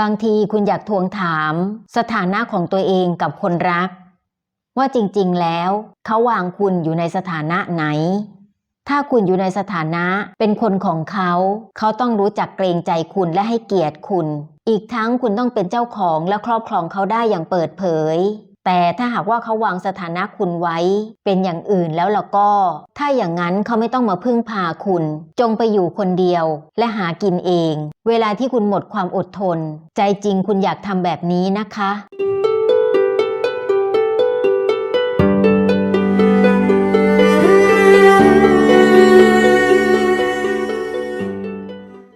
บางทีคุณอยากทวงถามสถานะของตัวเองกับคนรัก ว่าจริงๆแล้ว เขาวางคุณอยู่ในสถานะไหน ถ้าคุณอยู่ในสถานะเป็นคนของเขา เขาต้องรู้จักเกรงใจคุณและให้เกียรติคุณ อีกทั้งคุณต้องเป็นเจ้าของและครอบครองเขาได้อย่างเปิดเผย แต่ถ้าหากว่าเขาวางสถานะคุณไว้เป็นอย่างอื่นแล้วล่ะก็ ถ้าอย่างนั้นเขาไม่ต้องมาพึ่งพาคุณ จงไปอยู่คนเดียว และหากินเอง เวลาที่คุณหมดความอดทน ใจจริงคุณอยากทำแบบนี้นะคะ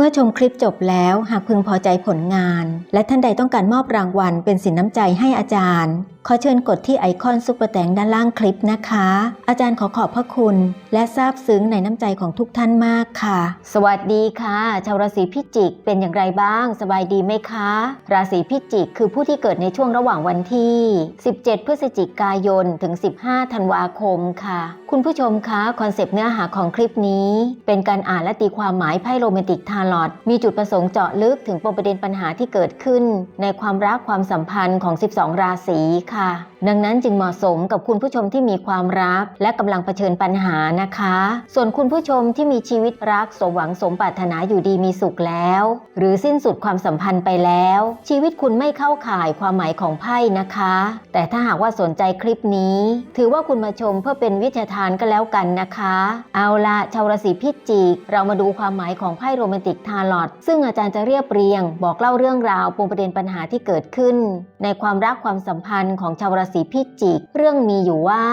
เมื่อชมคลิปจบแล้วหากพึงพอใจผลงาน และท่านใดต้องการมอบรางวัลเป็นสินน้ำใจให้อาจารย์ ขอเชิญกดที่ไอคอนซุปเปอร์แตงด้านล่างคลิปนะคะ อาจารย์ขอขอบพระคุณ และซาบซึ้งในน้ำใจของทุกท่านมากค่ะ สวัสดีค่ะ ชาวราศีพิจิกเป็นอย่างไรบ้าง สบายดีไหมคะ ราศีพิจิกคือผู้ที่เกิดในช่วงระหว่างวันที่ 17 พฤศจิกายนถึง 15 ธันวาคมค่ะ คุณผู้ชมคะคอนเซปต์เนื้อหาของคลิปนี้ เป็นการอ่านและตีความหมายไพ่โรแมนติกทาร์ลอตมีจุดประสงค์เจาะลึกถึงปมประเด็นปัญหาที่เกิดขึ้น ในความรักความสัมพันธ์ของ 12 ราศีค่ะ Hà ดังนั้นจึงเหมาะสมกับคุณผู้ชมที่มีความรัก และกำลังเผชิญปัญหานะคะ ส่วนคุณผู้ชมที่มีชีวิตรักสมหวังสมปรารถนาอยู่ดีมีสุขแล้ว หรือสิ้นสุดความสัมพันธ์ไปแล้ว ชีวิตคุณไม่เข้าข่ายความหมายของไพ่นะคะ แต่ถ้าหากว่าสนใจคลิปนี้ ถือว่าคุณมาชมเพื่อเป็นวิทยาทานก็แล้วกันนะคะ เอาละชาวราศีพิจิก เรามาดูความหมายของไพ่โรแมนติกทาร์ลอตซึ่งอาจารย์จะเรียบเรียง บอกเล่าเรื่องราวปมประเด็นปัญหาที่เกิดขึ้น ในความรักความสัมพันธ์ของชาวราศีพิจิก เรื่องมีอยู่ว่า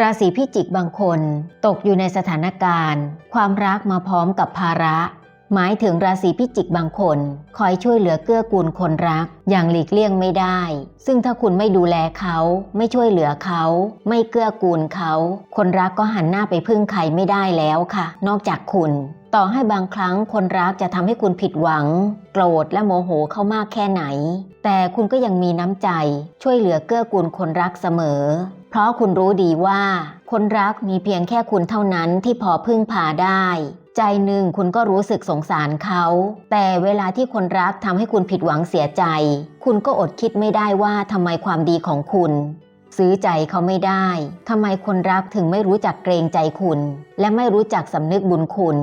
ราศีพิจิกบางคนตกอยู่ในสถานการณ์ ความรักมาพร้อมกับภาระ หมายถึงราศีพิจิกบางคน คอยช่วยเหลือเกื้อกูลคนรัก อย่างหลีกเลี่ยงไม่ได้ ซึ่งถ้าคุณไม่ดูแลเขา ไม่ช่วยเหลือเขา ไม่เกื้อกูลเขา คนรักก็หันหน้าไปพึ่งใครไม่ได้แล้วค่ะ นอกจากคุณ ต่อให้บางครั้งคนรักจะทำให้คุณผิดหวัง โกรธและโมโหเขามากแค่ไหน แต่คุณก็ยังมีน้ำใจ ช่วยเหลือเกื้อกูลคนรักเสมอ เพราะคุณรู้ดีว่า คนรักมีเพียงแค่คุณเท่านั้นที่พอพึ่งพาได้ ใจหนึ่งคุณก็รู้สึกสงสารเขา แต่เวลาที่คนรักทำให้คุณผิดหวังเสียใจ คุณก็อดคิดไม่ได้ว่าทำไมความดีของคุณ ซื้อใจเขาไม่ได้ทำไมคนรักถึงไม่รู้จักเกรงใจคุณ และไม่รู้จักสำนึกบุญคุณ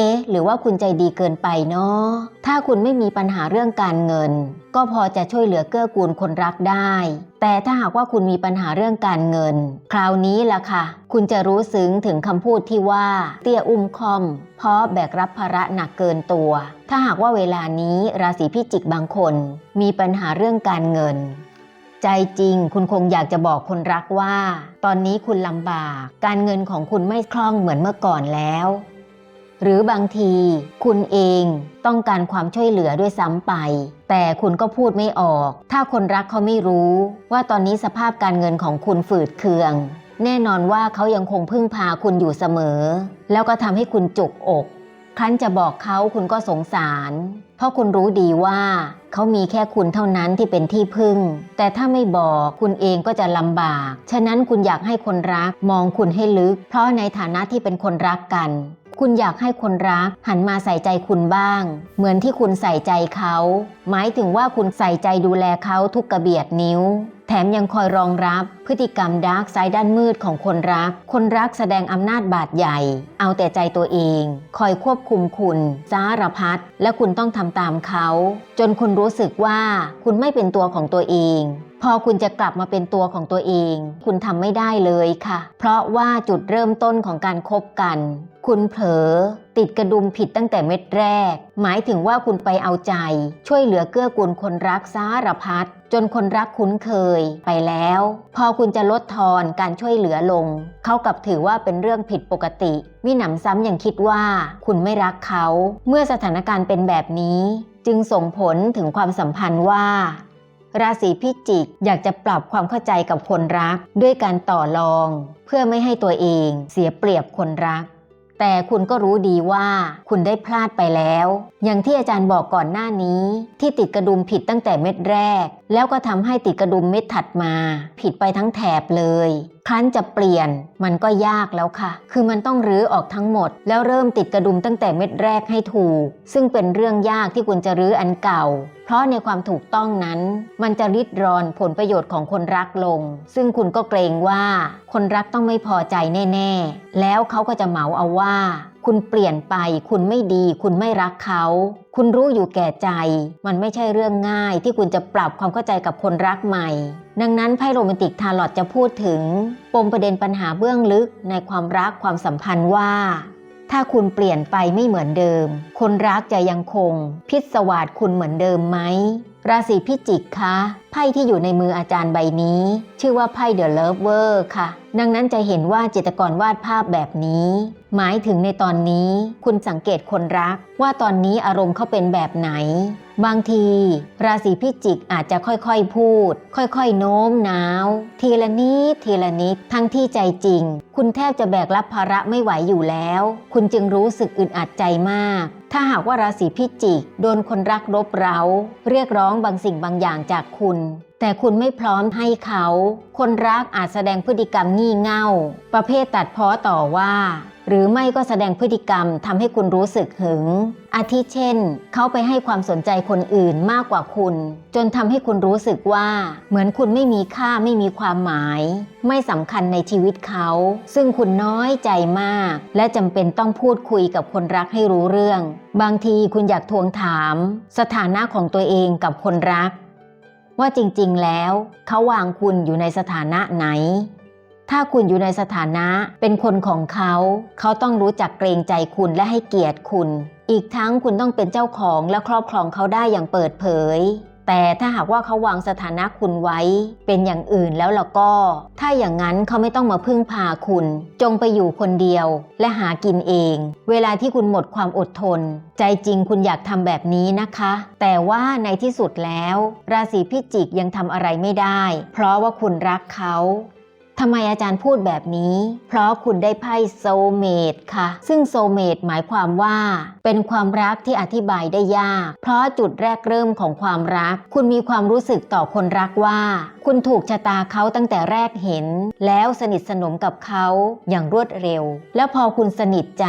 เอ๊ะ หรือว่าคุณใจดีเกินไปเนาะถ้าคุณไม่มีปัญหาเรื่องการเงิน ก็พอจะช่วยเหลือเกื้อกูลคนรักได้ แต่ถ้าหากว่าคุณมีปัญหาเรื่องการเงิน คราวนี้ล่ะค่ะ คุณจะรู้ซึ้งถึงคำพูดที่ว่า เตี้ยอุ้มคอม เพราะแบกรับภาระหนักเกินตัว ถ้าหากว่าเวลานี้ราศีพิจิกบางคน มีปัญหาเรื่องการเงินใจจริงคุณคงอยากจะบอกคนรักว่า ตอนนี้คุณลำบาก การเงินของคุณไม่คล่องเหมือนเมื่อก่อนแล้ว หรือบางทีคุณเองต้องการความช่วยเหลือด้วยซ้ำไป แต่คุณก็พูดไม่ออก ถ้าคนรักเขาไม่รู้ว่าตอนนี้สภาพการเงินของคุณฝืดเคือง แน่นอนว่าเขายังคงพึ่งพาคุณอยู่เสมอ แล้วก็ทำให้คุณจุกอก ครั้นจะบอกเขาคุณก็สงสาร เพราะคุณรู้ดีว่า เขามีแค่คุณเท่านั้นที่เป็นที่พึ่ง แต่ถ้าไม่บอกคุณเองก็จะลำบาก ฉะนั้นคุณอยากให้คนรักมองคุณให้ลึก เพราะในฐานะที่เป็นคนรักกัน คุณอยากให้คนรักหันมาใส่ใจคุณบ้าง เหมือนที่คุณใส่ใจเขา หมายถึงว่าคุณใส่ใจดูแลเขาทุกกระเบียดนิ้ว แถมยังคอยรองรับพฤติกรรมดาร์กไซด์ด้านมืดของคนรัก คนรักแสดงอำนาจบาดใหญ่ เอาแต่ใจตัวเอง คอยควบคุมคุณสารพัดและคุณต้องทำตามเขา จนคุณรู้สึกว่าคุณไม่เป็นตัวของตัวเองพอคุณจะกลับมาเป็นตัวของตัวเอง คุณทำไม่ได้เลยค่ะ เพราะว่าจุดเริ่มต้นของการคบกัน คุณเผลอติดกระดุมผิดตั้งแต่เม็ดแรก หมายถึงว่าคุณไปเอาใจ ช่วยเหลือเกื้อกูลคนรักสารพัดจนคนรักคุ้นเคยไปแล้ว พอคุณจะลดทอนการช่วยเหลือลง เขากลับถือว่าเป็นเรื่องผิดปกติ มิหนำซ้ำยังคิดว่าคุณไม่รักเขา เมื่อสถานการณ์เป็นแบบนี้ จึงส่งผลถึงความสัมพันธ์ว่าราศีพิจิกอยากจะปรับความเข้าใจกับคนรัก ด้วยการต่อรอง เพื่อไม่ให้ตัวเองเสียเปรียบคนรัก แต่คุณก็รู้ดีว่าคุณได้พลาดไปแล้ว อย่างที่อาจารย์บอกก่อนหน้านี้ ที่ติดกระดุมผิดตั้งแต่เม็ดแรก แล้วก็ทำให้ติดกระดุมเม็ดถัดมา ผิดไปทั้งแถบเลย ครั้นจะเปลี่ยนมันก็ยากแล้วค่ะ คือมันต้องรื้อออกทั้งหมด แล้วเริ่มติดกระดุมตั้งแต่เม็ดแรกให้ถูก ซึ่งเป็นเรื่องยากที่คุณจะรื้ออันเก่า เพราะในความถูกต้องนั้น มันจะริดรอนผลประโยชน์ของคนรักลง ซึ่งคุณก็เกรงว่า คนรักต้องไม่พอใจแน่ ๆ แล้วเขาก็จะเหมาเอาว่า คุณเปลี่ยนไป คุณไม่ดี คุณไม่รักเขา คุณรู้อยู่แก่ใจ มันไม่ใช่เรื่องง่ายที่คุณจะปรับความเข้าใจกับคนรักใหม่ ดังนั้นไพ่โรแมนติกทาร์ลอตจะพูดถึง ปมประเด็นปัญหาเบื้องลึกในความรักความสัมพันธ์ว่า ถ้าคุณเปลี่ยนไปไม่เหมือนเดิม คนรักจะยังคง พิศวาสคุณเหมือนเดิมไหมราศีพิจิกคะไพ่ที่อยู่ในมืออาจารย์ใบนี้ ชื่อว่าไพ่เดอะเลิฟเวอร์ค่ะ ดังนั้นจะเห็นว่าจิตกรวาดภาพแบบนี้ หมายถึงในตอนนี้คุณสังเกตคนรักว่าตอนนี้อารมณ์เขาเป็นแบบไหน บางที ราศีพิจิกอาจจะค่อยๆพูด ค่อยๆโน้มน้าว ทีละนิดทีละนิดทั้งที่ใจจริง คุณแทบจะแบกรับภาระไม่ไหวอยู่แล้ว คุณจึงรู้สึกอึดอัดใจมาก ถ้าหากว่าราศีพิจิก โดนคนรักรบเร้า เรียกร้องบางสิ่งบางอย่างจากคุณแต่คุณไม่พร้อมให้เขา คนรักอาจแสดงพฤติกรรมงี่เง่า ประเภทตัดพ้อต่อว่า หรือไม่ก็แสดงพฤติกรรมทำให้คุณรู้สึกหึง อาทิเช่น เขาไปให้ความสนใจคนอื่นมากกว่าคุณ จนทำให้คุณรู้สึกว่า เหมือนคุณไม่มีค่าไม่มีความหมาย ไม่สำคัญในชีวิตเขา ซึ่งคุณน้อยใจมาก และจำเป็นต้องพูดคุยกับคนรักให้รู้เรื่อง บางทีคุณอยากทวงถาม สถานะของตัวเองกับคนรัก ว่าจริงๆแล้ว เขาวางคุณอยู่ในสถานะไหน ถ้าคุณอยู่ในสถานะเป็นคนของเขา เขาต้องรู้จักเกรงใจคุณและให้เกียรติคุณ อีกทั้งคุณต้องเป็นเจ้าของและครอบครองเขาได้อย่างเปิดเผย แต่ถ้าหากว่าเขาวางสถานะคุณไว้ เป็นอย่างอื่นแล้วล่ะก็ ถ้าอย่างนั้นเขาไม่ต้องมาพึ่งพาคุณ จงไปอยู่คนเดียว และหากินเอง เวลาที่คุณหมดความอดทน ใจจริงคุณอยากทำแบบนี้นะคะ แต่ว่าในที่สุดแล้ว ราศีพิจิกยังทำอะไรไม่ได้ เพราะว่าคุณรักเขา ทำไมอาจารย์พูดแบบนี้ เพราะคุณได้ไพ่โซเมดค่ะ ซึ่งโซเมดหมายความว่า เป็นความรักที่อธิบายได้ยาก เพราะจุดแรกเริ่มของความรัก คุณมีความรู้สึกต่อคนรักว่า คุณถูกชะตาเขาตั้งแต่แรกเห็น แล้วสนิทสนมกับเขาอย่างรวดเร็ว แล้วพอคุณสนิทใจ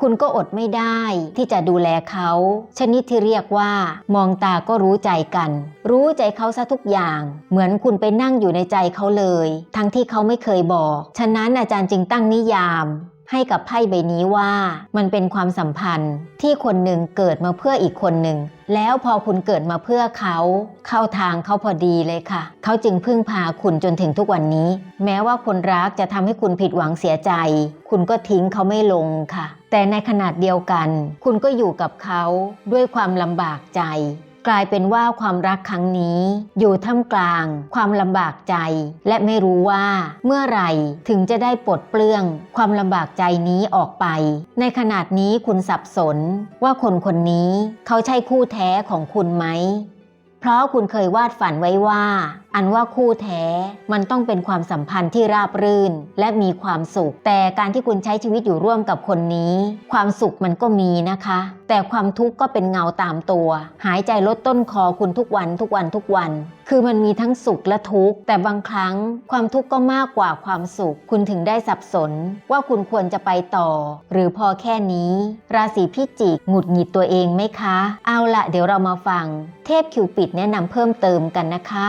คุณก็อดไม่ได้ที่จะดูแลเขา ชนิดที่เรียกว่า มองตาก็รู้ใจกัน รู้ใจเขาซะทุกอย่าง เหมือนคุณไปนั่งอยู่ในใจเขาเลย ทั้งที่เขาไม่ไม่เคยบอก ฉะนั้นอาจารย์จึงตั้งนิยามให้กับไพ่ใบนี้ว่า มันเป็นความสัมพันธ์ที่คนหนึ่งเกิดมาเพื่ออีกคนหนึ่ง แล้วพอคุณเกิดมาเพื่อเขา เข้าทางเขาพอดีเลยค่ะ เขาจึงพึ่งพาคุณจนถึงทุกวันนี้ แม้ว่าคนรักจะทำให้คุณผิดหวังเสียใจ คุณก็ทิ้งเขาไม่ลงค่ะ แต่ในขนาดเดียวกัน คุณก็อยู่กับเขาด้วยความลำบากใจ กลายเป็นว่าความรักครั้งนี้ อยู่ท่ามกลาง ความลำบากใจ และไม่รู้ว่าเมื่อไหร่ถึงจะได้ปลดเปลื้อง ความลำบากใจนี้ออกไป ในขนาดนี้คุณสับสน ว่าคนคนนี้เขาใช่คู่แท้ของคุณไหม เพราะคุณเคยวาดฝันไว้ว่า อันว่าคู่แท้มันต้องเป็นความสัมพันธ์ที่ราบรื่น และมีความสุข แต่การที่คุณใช้ชีวิตอยู่ร่วมกับคนนี้ ความสุขมันก็มีนะคะ แต่ความทุกข์ก็เป็นเงาตามตัว หายใจลดต้นคอคุณทุกวันทุกวันทุกวัน คือมันมีทั้งสุขและทุกข์แต่บางครั้งความทุกข์ก็มากกว่าความสุข คุณถึงได้สับสน ว่าคุณควรจะไปต่อ หรือพอแค่นี้ ราศีพิจิกหงุดหงิดตัวเองไหมคะ เอาละเดี๋ยวเรามาฟัง เทพคิวปิดแนะนำเพิ่มเติมกันนะคะ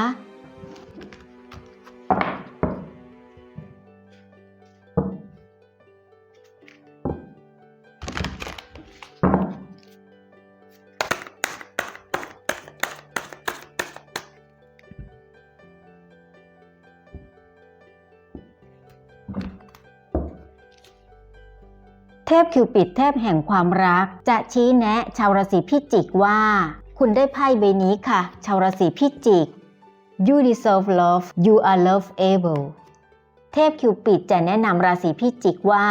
ทพคิวปิดเทพแห่งความรัก จะชี้แนะชาวราศีพิจิกว่า คุณได้ไพ่ใบนี้ค่ะ ชาวราศีพิจิก you deserve love you are loveable เทพคิวปิดจะแนะนำราศีพิจิกว่า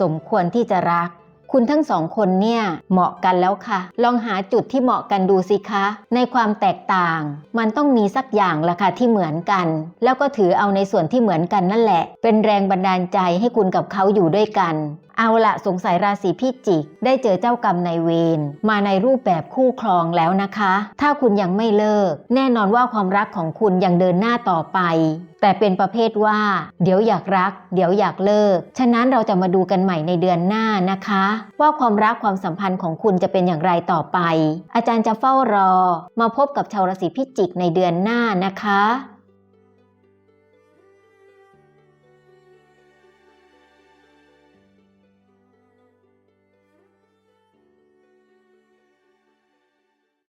สมควรที่จะรัก คุณทั้งสองคนเนี่ยเหมาะกันแล้วค่ะ ลองหาจุดที่เหมาะกันดูสิคะ ในความแตกต่าง มันต้องมีสักอย่างละค่ะที่เหมือนกัน แล้วก็ถือเอาในส่วนที่เหมือนกันนั่นแหละ เป็นแรงบันดาลใจให้คุณกับเขาอยู่ด้วยกัน เอาละสงสัยราศีพิจิก ได้เจอเจ้ากรรมนายเวรมาในรูปแบบคู่ครองแล้วนะคะ ถ้าคุณยังไม่เลิก แน่นอนว่าความรักของคุณยังเดินหน้าต่อไปแต่เป็นประเภทว่า เดี๋ยวอยากรัก เดี๋ยวอยากเลิก ฉะนั้นเราจะมาดูกันใหม่ในเดือนหน้านะคะ ว่าความรักความสัมพันธ์ของคุณจะเป็นอย่างไรต่อไป อาจารย์จะเฝ้ารอ มาพบกับชาวราศีพิจิกในเดือนหน้านะคะ